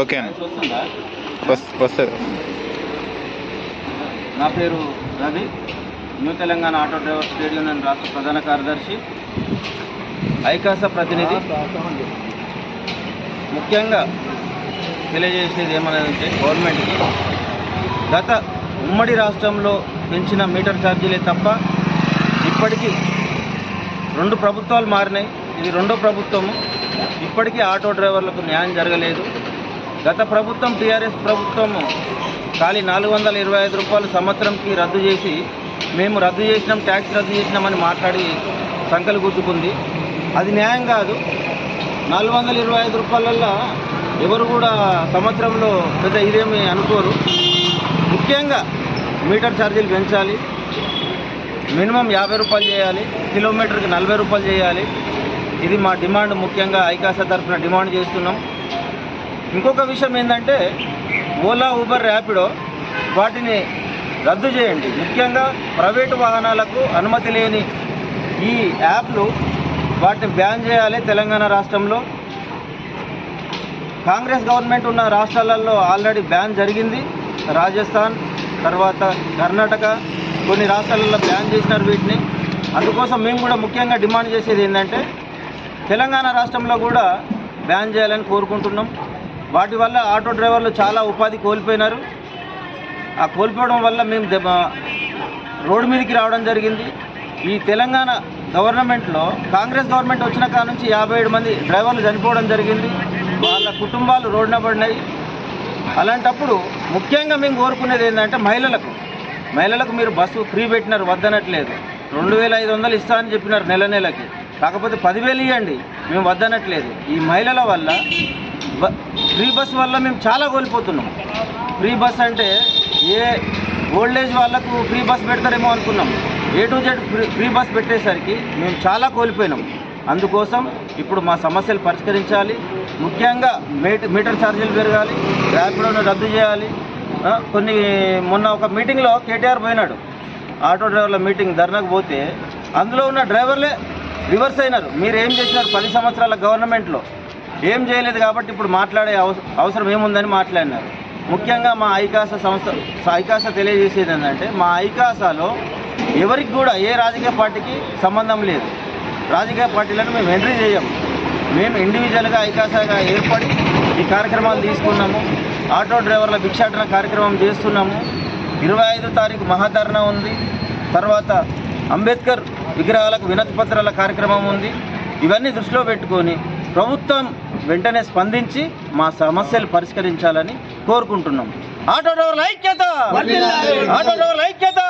Okay అన్న. వస్తుంది. నా పేరు Ravi. New Telangana auto driver state union రాష్ట్ర ప్రధాన కార్యదర్శి ఐకాస ప్రతినిధి. ముఖ్యంగా తెలియజేసేది ఏమనేదంటే గవర్నమెంట్కి గత ఉమ్మడి రాష్ట్రంలో పెంచిన మీటర్ ఛార్జీలే తప్ప ఇప్పటికీ రెండు ప్రభుత్వాలు మారినాయి. ఇది రెండో ప్రభుత్వము. ఇప్పటికీ ఆటో డ్రైవర్లకు న్యాయం జరగలేదు. గత ప్రభుత్వం టీఆర్ఎస్ ప్రభుత్వం ఖాళీ నాలుగు వందల ఇరవై ఐదు రూపాయలు సంవత్సరంకి రద్దు చేసి మేము రద్దు చేసినాం ట్యాక్స్ రద్దు చేసినామని మాట్లాడి సంకలు గుద్దుకుంది. అది న్యాయం కాదు. నాలుగు వందల ఇరవై ఐదు రూపాయలల్లో ఎవరు కూడా సంవత్సరంలో పెద్ద ఇదేమి అనుకోరు. ముఖ్యంగా మీటర్ ఛార్జీలు పెంచాలి. మినిమం యాభై రూపాయలు చేయాలి. కిలోమీటర్కి నలభై రూపాయలు చేయాలి. ఇది మా డిమాండ్ ముఖ్యంగా ఐకాస తరఫున డిమాండ్ చేస్తున్నాం. ఇంకొక విషయం ఏంటంటే ఓలా ఊబర్ ర్యాపిడో వాటిని రద్దు చేయండి. ముఖ్యంగా ప్రైవేటు వాహనాలకు అనుమతి లేని ఈ యాప్లు వాటిని బ్యాన్ చేయాలి తెలంగాణ రాష్ట్రంలో. కాంగ్రెస్ గవర్నమెంట్ ఉన్న రాష్ట్రాలలో ఆల్రెడీ బ్యాన్ జరిగింది. రాజస్థాన్ తర్వాత కర్ణాటక కొన్ని రాష్ట్రాలలో బ్యాన్ చేసినారు వీటిని. అందుకోసం మేము కూడా ముఖ్యంగా డిమాండ్ చేసేది ఏంటంటే తెలంగాణ రాష్ట్రంలో కూడా బ్యాన్ చేయాలని కోరుకుంటున్నాం. వాటి వల్ల ఆటో డ్రైవర్లు చాలా ఉపాధి కోల్పోయినారు. ఆ కోల్పోవడం వల్ల మేము రోడ్డు మీదకి రావడం జరిగింది. ఈ తెలంగాణ గవర్నమెంట్లో కాంగ్రెస్ గవర్నమెంట్ వచ్చిన కాడ నుంచి యాభై ఏడు మంది డ్రైవర్లు చనిపోవడం జరిగింది. వాళ్ళ కుటుంబాలు రోడ్డున పడినాయి. అలాంటప్పుడు ముఖ్యంగా మేము కోరుకునేది ఏంటంటే మహిళలకు. మహిళలకు మీరు బస్సు ఫ్రీ పెట్టినారు వద్దనట్లేదు. రెండు వేల ఐదు వందలు ఇస్తా అని చెప్పినారు నెల నెలకి. కాకపోతే పదివేలు ఇవ్వండి మేము వద్దనట్లేదు. ఈ మహిళల వల్ల ఫ్రీ బస్ వల్ల మేము చాలా కోల్పోతున్నాం. ఫ్రీ బస్ అంటే ఏ ఓల్డేజ్ వాళ్ళకు ఫ్రీ బస్ పెడతారేమో అనుకున్నాం. A to Z free free bus పెట్టేసరికి మేము చాలా కోల్పోయినాం. అందుకోసం ఇప్పుడు మా సమస్యలు పరిష్కరించాలి. ముఖ్యంగా మీటర్ ఛార్జీలు పెరగాలి. ర్యాపిడోను రద్దు చేయాలి. కొన్ని మొన్న ఒక మీటింగ్లో కేటీఆర్ పోయినాడు. ఆటో డ్రైవర్ల మీటింగ్ ధర్నాకు పోతే అందులో ఉన్న డ్రైవర్లే రివర్స్ అయినారు. మీరు ఏం చేసినారు? పది సంవత్సరాల గవర్నమెంట్లో. ఏం చేయలేదు కాబట్టి ఇప్పుడు మాట్లాడే అవస- అవసరం ఏముందని మాట్లాడినారు. ముఖ్యంగా మా ఐకాస సంస్థ ఐకాస తెలియజేసేది ఏంటంటే మా ఐకాసాలో ఎవరికి కూడా ఏ రాజకీయ పార్టీకి సంబంధం లేదు. రాజకీయ పార్టీలను మేము ఎంట్రీ చేయము మేము ఇండివిజువల్గా ఐకాసాగా ఏర్పడి ఈ కార్యక్రమాలు తీసుకున్నాము. ఆటో డ్రైవర్ల భిక్షాటన కార్యక్రమం చేస్తున్నాము. ఇరవై ఐదో తారీఖు మహాధరణ ఉంది. తర్వాత అంబేద్కర్ విగ్రహాలకు వినతి పత్రాల కార్యక్రమం ఉంది. ఇవన్నీ దృష్టిలో పెట్టుకొని ప్రభుత్వం వెంటనే స్పందించి మా సమస్యలు పరిష్కరించాలని కోరుకుంటున్నాం. ఆటో డ్రైవర్ల ఐక్యత! ఆటో డ్రైవర్ల ఐక్యత!